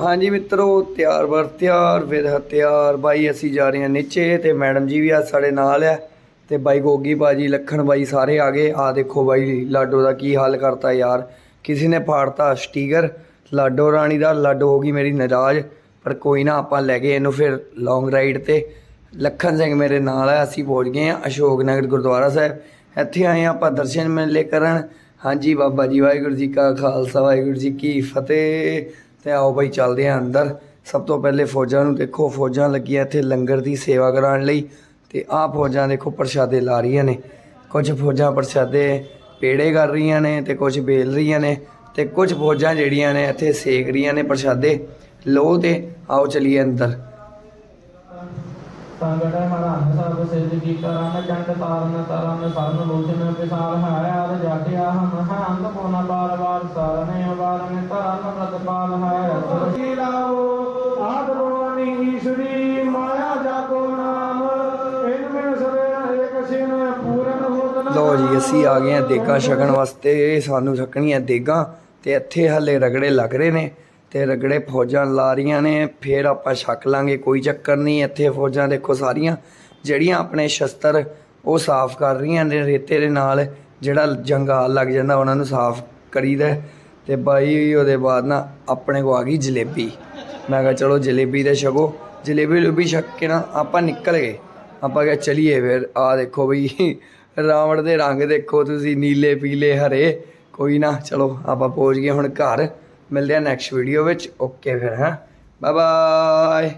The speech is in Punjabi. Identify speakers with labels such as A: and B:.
A: ਹਾਂਜੀ ਮਿੱਤਰੋ, ਤਿਆਰ ਬਰ ਤਿਆਰ ਫਿਰ ਹਥਿਆਰ। ਬਾਈ, ਅਸੀਂ ਜਾ ਰਹੇ ਹਾਂ ਨੀਚੇ ਤੇ ਮੈਡਮ ਜੀ ਵੀ ਆ ਸਾਡੇ ਨਾਲ ਆ ਤੇ ਬਾਈ ਗੋਗੀ ਬਾਜੀ, ਲੱਖਣ ਬਾਈ ਸਾਰੇ ਆ ਗਏ। ਆ ਦੇਖੋ ਬਾਈ, ਲਾਡੋ ਦਾ ਕੀ ਹਾਲ ਕਰਤਾ ਯਾਰ। ਕਿਸੇ ਨੇ ਫਾੜਤਾ ਸਟੀਕਰ ਲਾਡੋ ਰਾਣੀ ਦਾ, ਲਾਡੋ ਹੋ ਗਈ ਮੇਰੀ ਨਰਾਜ ਪਰ ਕੋਈ ਨਾ, ਆਪਾਂ ਲੈ ਗਏ ਇਹਨੂੰ ਫਿਰ ਲੌਂਗ ਰਾਈਡ ਤੇ। ਲੱਖਣ ਸਿੰਘ ਮੇਰੇ ਨਾਲ ਆ, ਅਸੀਂ ਪਹੁੰਚ ਗਏ ਆ ਅਸ਼ੋਕ ਨਗਰ ਗੁਰਦੁਆਰਾ ਸਾਹਿਬ। ਇੱਥੇ ਆਏ ਹਾਂ ਆਪਾਂ ਦਰਸ਼ਨ ਮੇਲੇ ਕਰਨ। ਹਾਂਜੀ ਬਾਬਾ ਜੀ, ਵਾਹਿਗੁਰੂ ਜੀ ਕਾ ਖਾਲਸਾ, ਵਾਹਿਗੁਰੂ ਜੀ ਕੀ ਫਤਿਹ। ਤੇ ਆਓ ਬਈ ਚੱਲਦੇ ਆ ਅੰਦਰ। ਸਭ ਤੋਂ ਪਹਿਲੇ ਫੌਜਾਂ ਨੂੰ ਦੇਖੋ, ਫੌਜਾਂ ਲੱਗੀਆਂ ਇੱਥੇ ਲੰਗਰ ਦੀ ਸੇਵਾ ਕਰਾਉਣ ਲਈ ਤੇ ਆਹ ਫੌਜਾਂ ਦੇਖੋ ਪ੍ਰਸ਼ਾਦੇ ਲਾ ਰਹੀਆਂ ਨੇ। ਕੁਝ ਫੌਜਾਂ ਪ੍ਰਸ਼ਾਦੇ ਪੇੜੇ ਕਰ ਰਹੀਆਂ ਨੇ ਤੇ ਕੁਝ ਬੇਲ ਰਹੀਆਂ ਨੇ ਤੇ ਕੁਝ ਫੌਜਾਂ ਜਿਹੜੀਆਂ ਨੇ ਇੱਥੇ ਸੇਕ ਰਹੀਆਂ ਨੇ ਪ੍ਰਸ਼ਾਦੇ। ਲੋ ਤੇ ਆਓ ਚਲੀਏ ਅੰਦਰ।
B: ਸੰਗੜ ਹਰਨ ਸਰਬ ਸਿੱਧ ਕੀ ਕਰਨ ਚੰਡ ਤਾਰਨ ਤਰਨ ਸਰਨ ਲੋਚਨ ਪਿਸਾਰ ਹੈ ਆਦ ਹਮ ਹੈ ਅੰਤ ਬਾਰ ਬਾਰ ਸਰਨੇ ਬਾਰਨ ਤਰਨ ਪ੍ਰਤਪਾਲ ਹੈ। ਸੁਰਜੀ ਲਾਓ ਆਦ ਰੋਣੀ ਈਸ਼ਵਰੀ ਮਾਇਆ ਜਾਗੋ ਨਾਮ। ਇਨ ਬਿਨ ਸਵੇ ਏਕ ਸਿਨ ਪੂਰਨ ਹੋਤ
A: ਲੋ ਜੀ, ਅਸੀਂ ਆ ਗਏ ਆ ਦੇਗਾ ਛਕਣ ਵਾਸਤੇ। ਸਾਨੂੰ ਛਕਣੀਆਂ ਦੇਗਾ ਤੇ ਇੱਥੇ ਹਲੇ ਰਗੜੇ ਲੱਗ ਰਹੇ ਨੇ ਤੇ ਰਗੜੇ ਫੌਜਾਂ ਲਾ ਰਹੀਆਂ ਨੇ। ਫੇਰ ਆਪਾਂ ਛਕ ਲਾਂਗੇ, ਕੋਈ ਚੱਕਰ ਨਹੀਂ। ਇੱਥੇ ਫੌਜਾਂ ਦੇਖੋ ਸਾਰੀਆਂ, ਜਿਹੜੀਆਂ ਆਪਣੇ ਸ਼ਸਤਰ ਉਹ ਸਾਫ਼ ਕਰ ਰਹੀਆਂ ਨੇ, ਰੇਤੇ ਦੇ ਨਾਲ ਜਿਹੜਾ ਜੰਗਾਲ ਲੱਗ ਜਾਂਦਾ, ਉਹਨਾਂ ਨੂੰ ਸਾਫ਼ ਕਰੀਦਾ ਹੈ। ਤੇ ਬਾਈ ਉਹਦੇ ਬਾਅਦ ਨਾ ਆਪਣੇ ਕੋ ਆ ਗਈ ਜਲੇਬੀ। ਮੈਂ ਕਿਹਾ ਚਲੋ ਜਲੇਬੀ ਤੇ ਛਕੋ। ਜਲੇਬੀ ਲੁਬੀ ਛਕ ਕੇ ਨਾ ਆਪਾਂ ਨਿਕਲ ਗਏ। ਆਪਾਂ ਕਿਹਾ ਚਲੀਏ ਫਿਰ ਆ ਦੇਖੋ ਬਈ, ਰਾਵਣ ਦੇ ਰੰਗ ਦੇਖੋ ਤੁਸੀਂ, ਨੀਲੇ, ਪੀਲੇ, ਹਰੇ। ਕੋਈ ਨਾ, ਚਲੋ ਆਪਾਂ ਪਹੁੰਚ ਗਏ ਹੁਣ ਘਰ। ਮਿਲਦੇ ਆ ਨੈਕਸਟ ਵੀਡੀਓ ਵਿੱਚ। ਓਕੇ ਫਿਰ, ਹਾਂ। Bye bye